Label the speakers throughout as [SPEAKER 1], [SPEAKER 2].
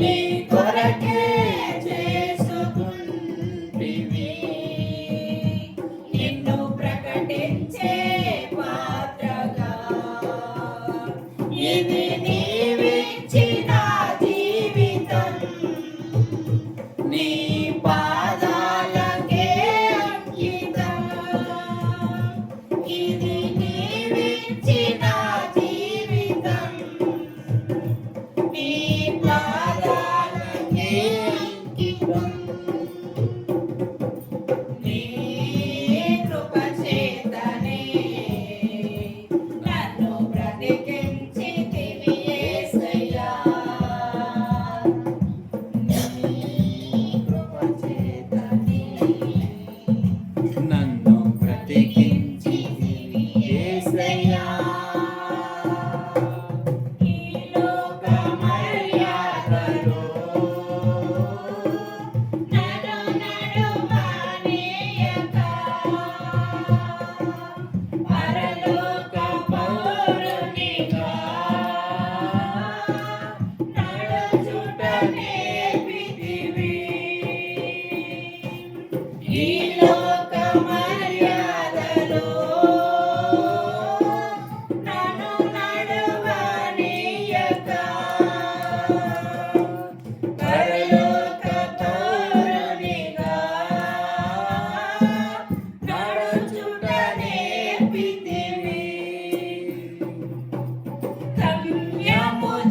[SPEAKER 1] నీ కొరకే చేసుకుంటివి. నిన్ను Señor.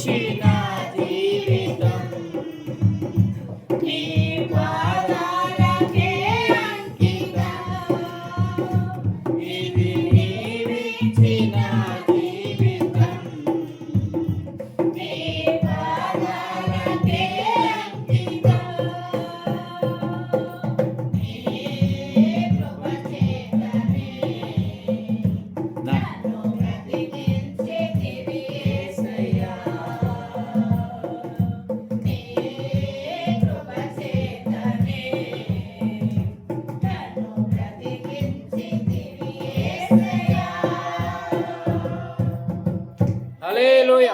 [SPEAKER 2] నీవిచ్చిన జీవితం
[SPEAKER 1] నీ బ్రతికించితివి యేసయ్యా.
[SPEAKER 2] హల్లెలూయా